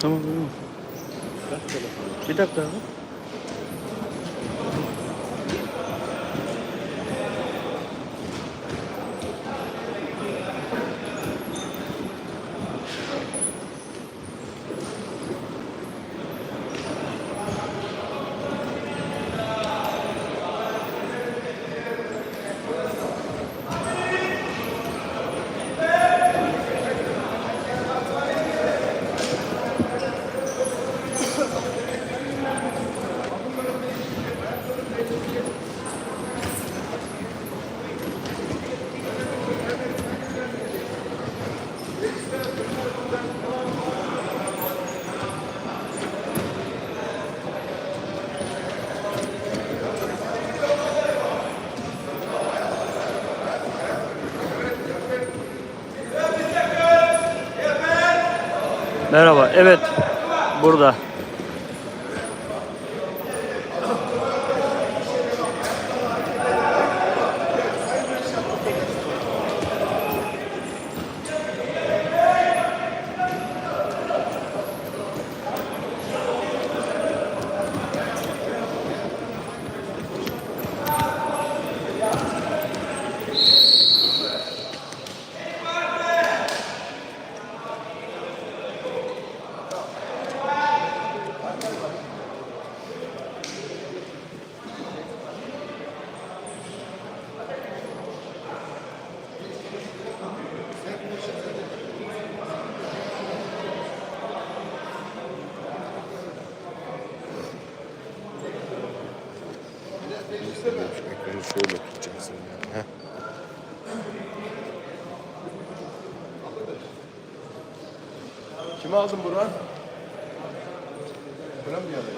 Tamam tamam. Bir dakika abi. Evet. Burada. Şu ekranı şöyle tutacaksın. ya. Heh. Aldın Burhan? Burhan mı geldin?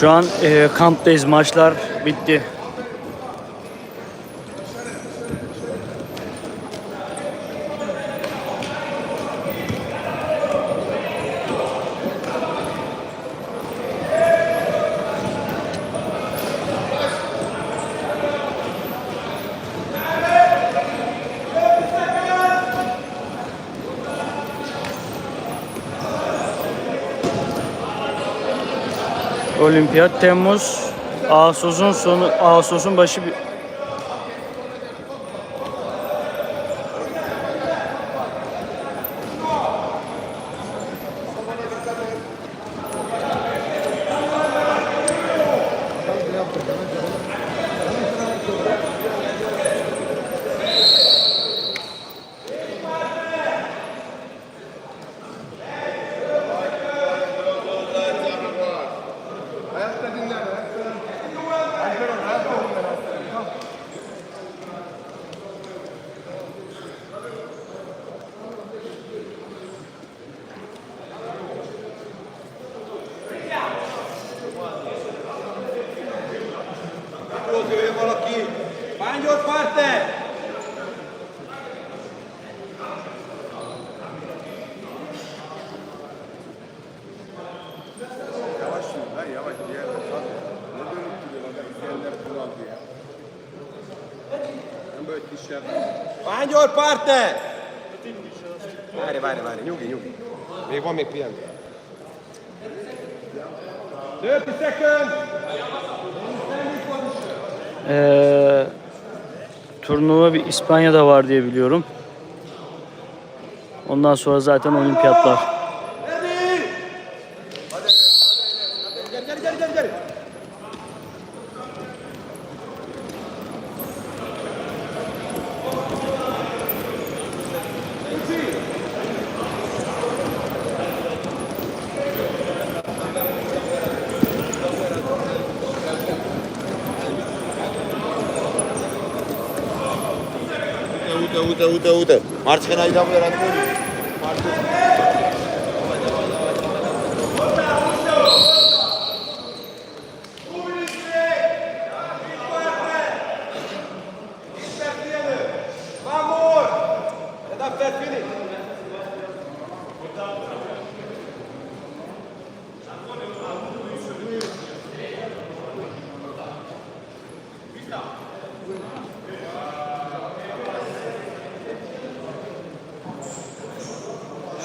Şu an e, kamptayız. Maçlar bitti. Olimpiyat Temmuz Ağustos'un sonu Ağustos'un başı Parte! Vai, vai, vai, Nyugi. Még van még pihen. 30 second! Ee, turnuva bir İspanya'da var diye biliyorum. Ondan sonra zaten olimpiyatlar. হতে হতে মাঝখানে আইলে আমরা রাখব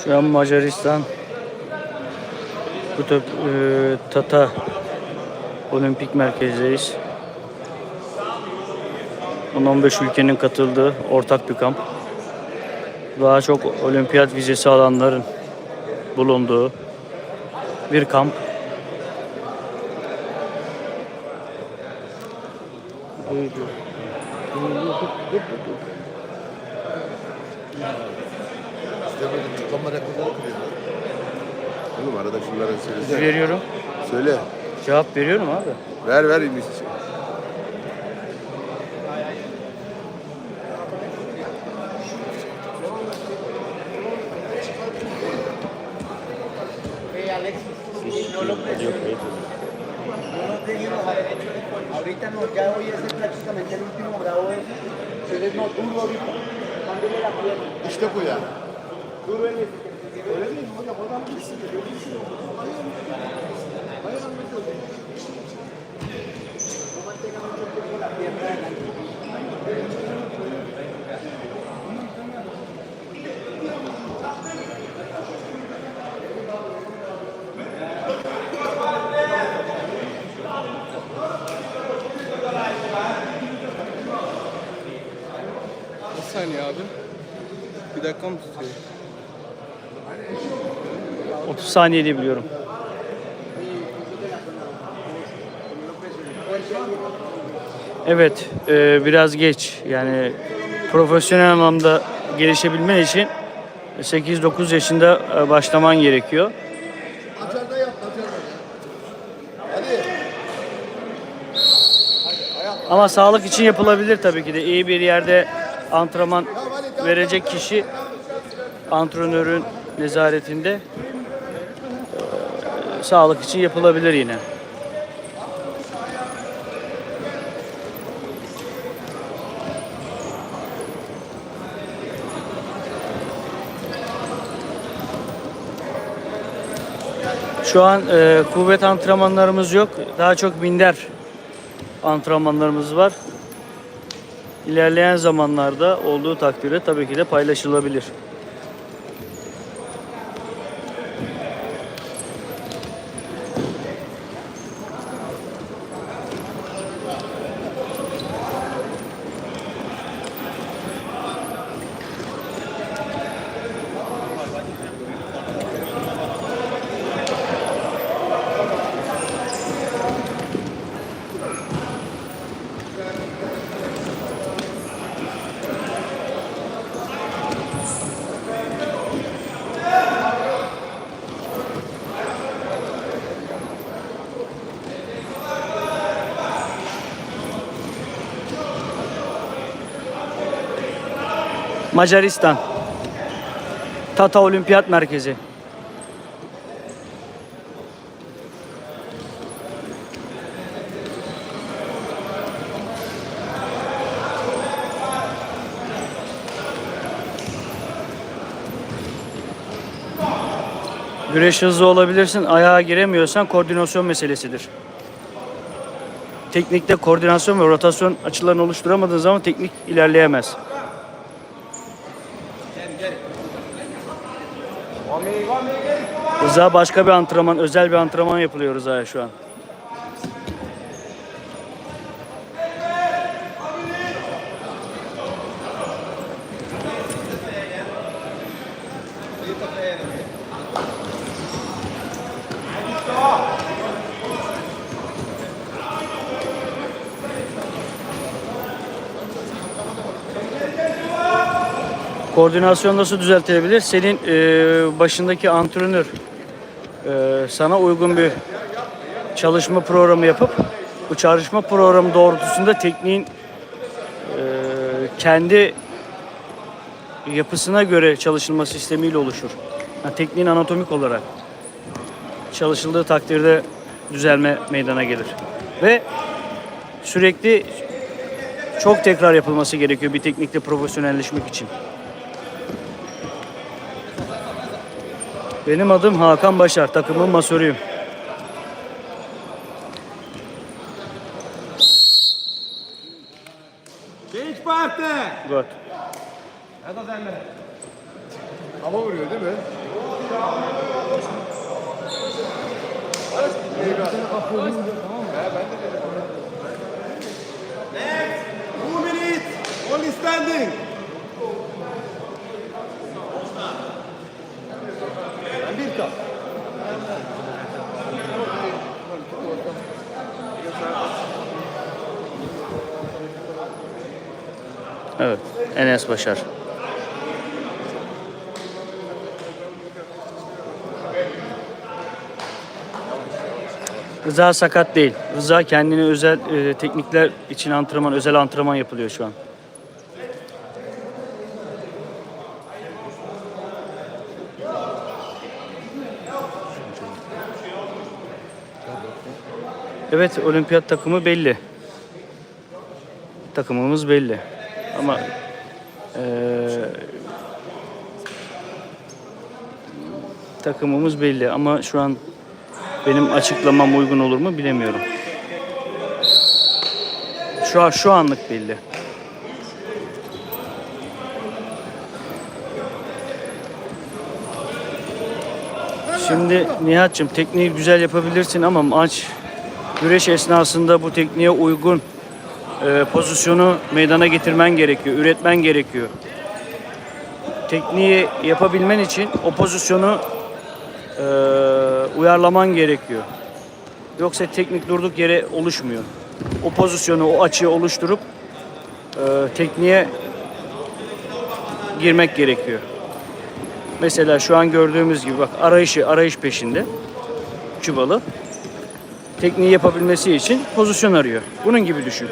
Şu an Macaristan Kutup e, Tata Olimpik Merkez'deyiz. 10-15 ülkenin katıldığı ortak bir kamp. Daha çok olimpiyat vizesi alanların bulunduğu bir kamp. Oğlum arada şunları söylesene. Veriyorum. Söyle. Cevap veriyorum abi. Ver ver. Dakika mı tutuyor? 30 saniye diye biliyorum. Evet, e, biraz geç. Yani profesyonel anlamda gelişebilmen için 8-9 yaşında e, başlaman gerekiyor. Acarda yap. Acarda. Hadi. Ama sağlık için yapılabilir tabii ki de. İyi bir yerde antrenman verecek kişi antrenörün nezaretinde e, sağlık için yapılabilir yine. Şu an e, kuvvet antrenmanlarımız yok. Daha çok minder antrenmanlarımız var. İlerleyen zamanlarda olduğu takdirde tabii ki de paylaşılabilir. Macaristan. Tata Olimpiyat Merkezi. Güreş hızlı olabilirsin. Ayağa giremiyorsan koordinasyon meselesidir. Teknikte koordinasyon ve rotasyon açılarını oluşturamadığın zaman teknik ilerleyemez. Rıza başka bir antrenman, özel bir antrenman yapılıyor Rıza'ya şu an. Koordinasyon nasıl düzeltilebilir? Senin e, başındaki antrenör e, sana uygun bir çalışma programı yapıp bu çalışma programı doğrultusunda tekniğin e, kendi yapısına göre çalışılma sistemiyle oluşur. Yani tekniğin anatomik olarak çalışıldığı takdirde düzelme meydana gelir. Ve sürekli çok tekrar yapılması gerekiyor bir teknikte profesyonelleşmek için. Benim adım Hakan Başar, takımın masörüyüm. Enes Başar. Rıza sakat değil. Rıza kendine özel e, teknikler için antrenman, özel antrenman yapılıyor şu an. Evet, olimpiyat takımı belli. Takımımız belli. Ama eee, takımımız belli ama şu an benim açıklamam uygun olur mu bilemiyorum. Şu an şu anlık belli. Şimdi Nihat'cığım tekniği güzel yapabilirsin ama maç güreş esnasında bu tekniğe uygun e, pozisyonu meydana getirmen gerekiyor, üretmen gerekiyor. Tekniği yapabilmen için o pozisyonu e, uyarlaman gerekiyor. Yoksa teknik durduk yere oluşmuyor. O pozisyonu, o açıyı oluşturup e, tekniğe girmek gerekiyor. Mesela şu an gördüğümüz gibi bak arayışı, arayış peşinde. Çubalı. Tekniği yapabilmesi için pozisyon arıyor. Bunun gibi düşün.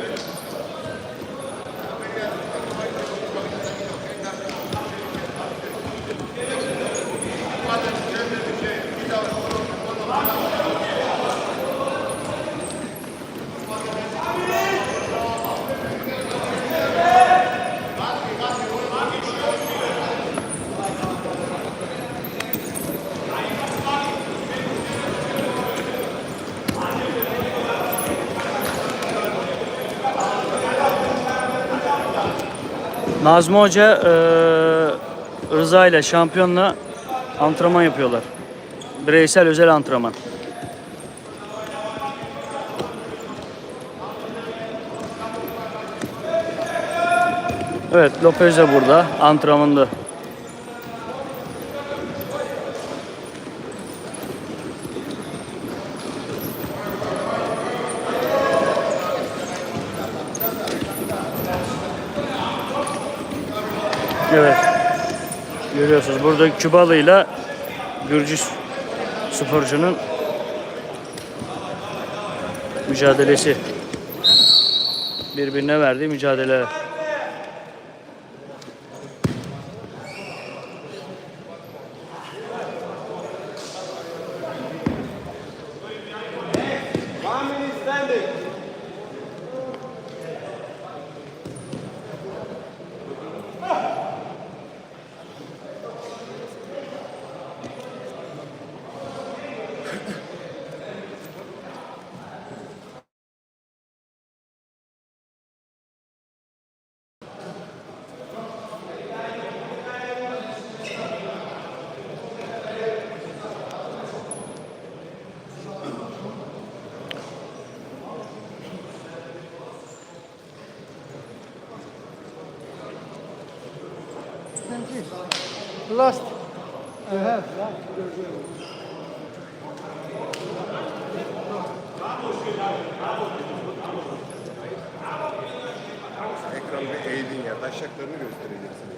Nazmi Hoca eee, Rıza ile şampiyonla antrenman yapıyorlar. Bireysel özel antrenman. Evet Lopez de burada antrenmanda. Evet. Görüyorsunuz burada Kübalı ile Gürcü sporcunun mücadelesi. Birbirine verdiği mücadele. Lost. You have. Ekranda eğdin ya. Taşaklarını göstereceksin.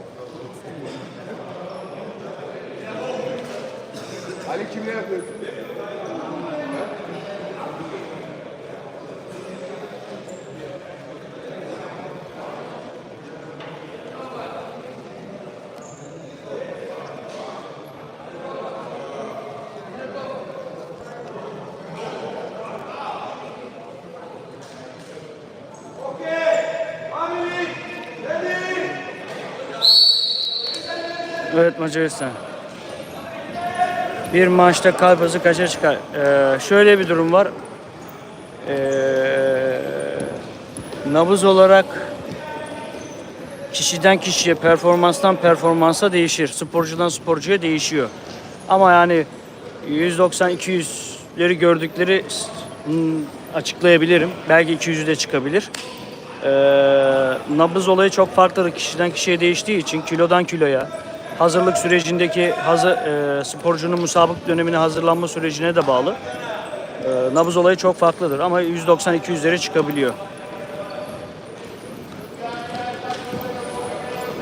Ali kimle yapıyorsun? Evet Macaristan. Bir maçta kalp hızı kaça çıkar? Ee, şöyle bir durum var. Ee, nabız olarak kişiden kişiye, performanstan performansa değişir. Sporcudan sporcuya değişiyor. Ama yani 190-200'leri gördükleri açıklayabilirim. Belki 200'ü de çıkabilir. Ee, nabız olayı çok farklıdır. Kişiden kişiye değiştiği için kilodan kiloya, hazırlık sürecindeki hazır, e, sporcunun musabık dönemine hazırlanma sürecine de bağlı. Ee, nabız olayı çok farklıdır ama 190-200'lere çıkabiliyor.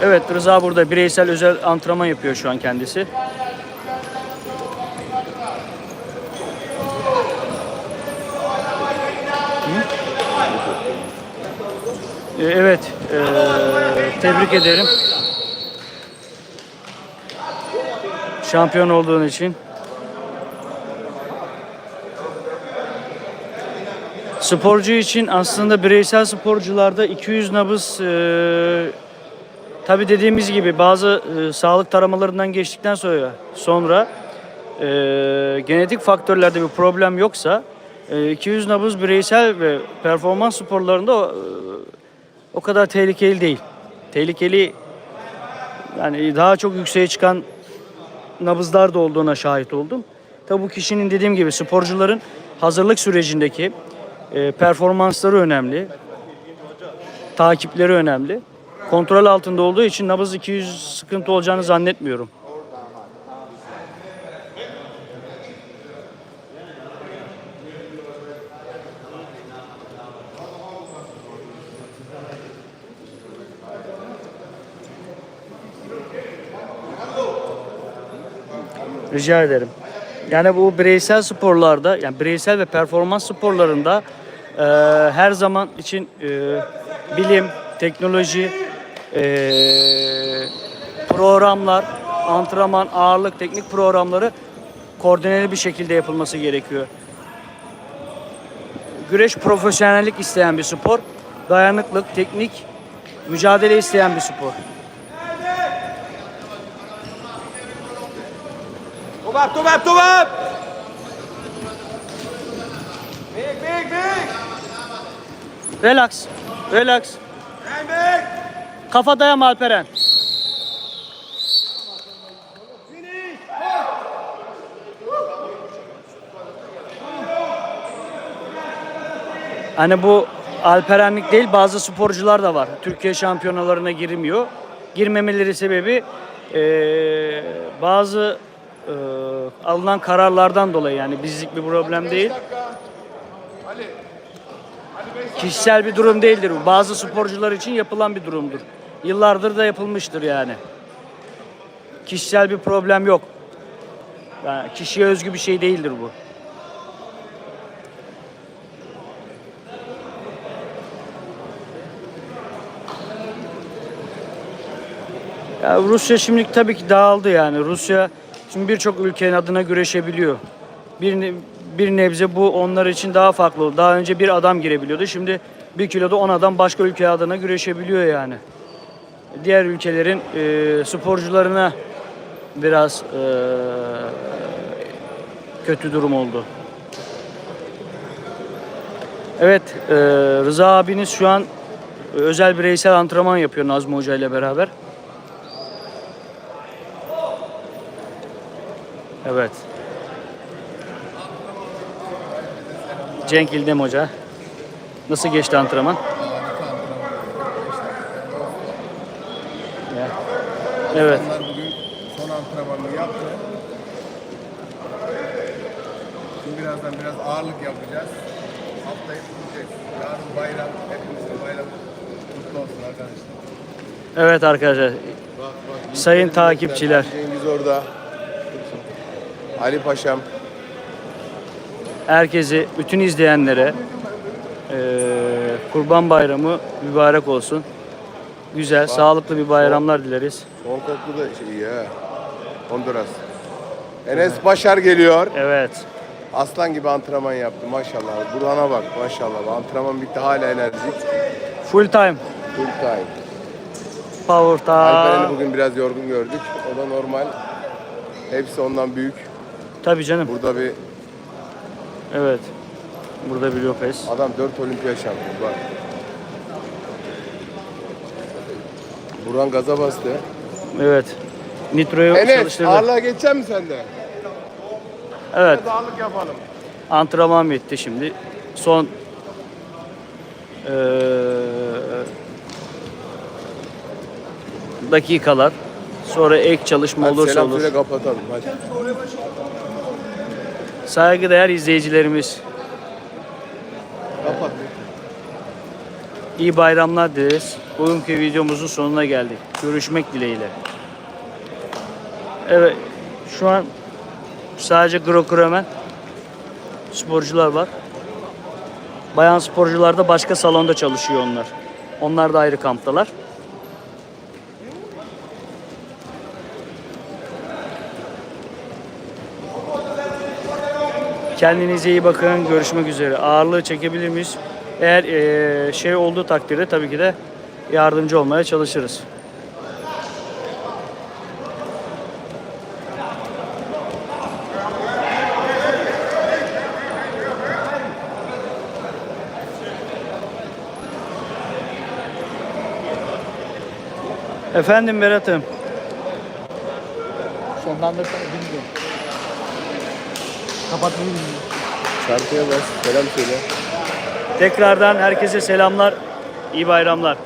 Evet Rıza burada bireysel özel antrenman yapıyor şu an kendisi. Ee, Evet, ee, tebrik ederim. Şampiyon olduğun için. Sporcu için aslında bireysel sporcularda 200 nabız ee, tabi dediğimiz gibi bazı ee, sağlık taramalarından geçtikten sonra sonra ee, genetik faktörlerde bir problem yoksa ee, 200 nabız bireysel ve performans sporlarında ee, o kadar tehlikeli değil. Tehlikeli yani daha çok yükseğe çıkan nabızlar da olduğuna şahit oldum. Tabi bu kişinin dediğim gibi sporcuların hazırlık sürecindeki e, performansları önemli. Takipleri önemli. Kontrol altında olduğu için nabız 200 sıkıntı olacağını zannetmiyorum. Rica ederim. Yani bu bireysel sporlarda, yani bireysel ve performans sporlarında e, her zaman için e, bilim, teknoloji, e, programlar, antrenman, ağırlık, teknik programları koordineli bir şekilde yapılması gerekiyor. Güreş profesyonellik isteyen bir spor, dayanıklık, teknik, mücadele isteyen bir spor. Up, top up! Big, big, big! Relax, relax. And big! Kafa dayama Alperen. Hani bu Alperenlik değil bazı sporcular da var. Türkiye şampiyonalarına girmiyor. Girmemeleri sebebi eee, bazı eee, alınan kararlardan dolayı yani bizlik bir problem değil. Kişisel bir durum değildir bu. Bazı sporcular için yapılan bir durumdur. Yıllardır da yapılmıştır yani. Kişisel bir problem yok. Yani kişiye özgü bir şey değildir bu. Ya Rusya şimdi tabii ki dağıldı yani. Rusya şimdi birçok ülkenin adına güreşebiliyor. Bir, bir nebze bu onlar için daha farklı. Daha önce bir adam girebiliyordu. Şimdi bir kiloda 10 adam başka ülke adına güreşebiliyor yani. Diğer ülkelerin e, sporcularına biraz e, kötü durum oldu. Evet, e, Rıza abiniz şu an özel bireysel antrenman yapıyor Nazmi Hoca ile beraber. Evet. Cenk İldem Hoca. Nasıl geçti antrenman? Ya. Evet. Onlar bugün son antrenmanını yaptı. Şimdi birazdan biraz ağırlık yapacağız. Haftayı bitireceğiz. Yarın bayram, hepimizin bayramı kutlu olsun arkadaşlar. Evet arkadaşlar. Sayın takipçiler. Cengiz orada. Ali Paşam. Herkesi, bütün izleyenlere eee, Kurban Bayramı mübarek olsun. Güzel, sağlıklı bir bayramlar dileriz. Hong Kong'da da şey ya. Honduras. Enes Başar geliyor. Evet. Aslan gibi antrenman yaptı maşallah. Burhan'a bak maşallah. Antrenman bitti hala enerjik. Full time. Full time. Power Alperen'i ta. bugün biraz yorgun gördük. O da normal. Hepsi ondan büyük. Tabii canım. Burada bir Evet. Burada bir Lopez. adam 4 olimpiyat şampiyonu bak. Burhan gaza bastı. Evet. Nitro'yu Enes çalıştırdı. ağırlığa geçecek misin sen de? Evet. Biraz ağırlık yapalım. Antrenman bitti şimdi. Son eee, dakikalar. Sonra ek çalışma Hadi olursa selam olur. söyle kapatalım hadi. Saygıdeğer izleyicilerimiz Kapat. iyi bayramlar dileriz. Bugünkü videomuzun sonuna geldik. Görüşmek dileğiyle. Evet şu an sadece Grokuramen sporcular var. Bayan sporcular da başka salonda çalışıyor onlar. Onlar da ayrı kamptalar. Kendinize iyi bakın. Görüşmek üzere. Ağırlığı çekebilir miyiz? Eğer eee, şey olduğu takdirde tabii ki de yardımcı olmaya çalışırız. Efendim Berat'ım. Sonlandırsana bilmiyorum. Kapatmayı bilmiyorum. Şarkıya bas. Selam söyle. Tekrardan herkese selamlar. İyi bayramlar.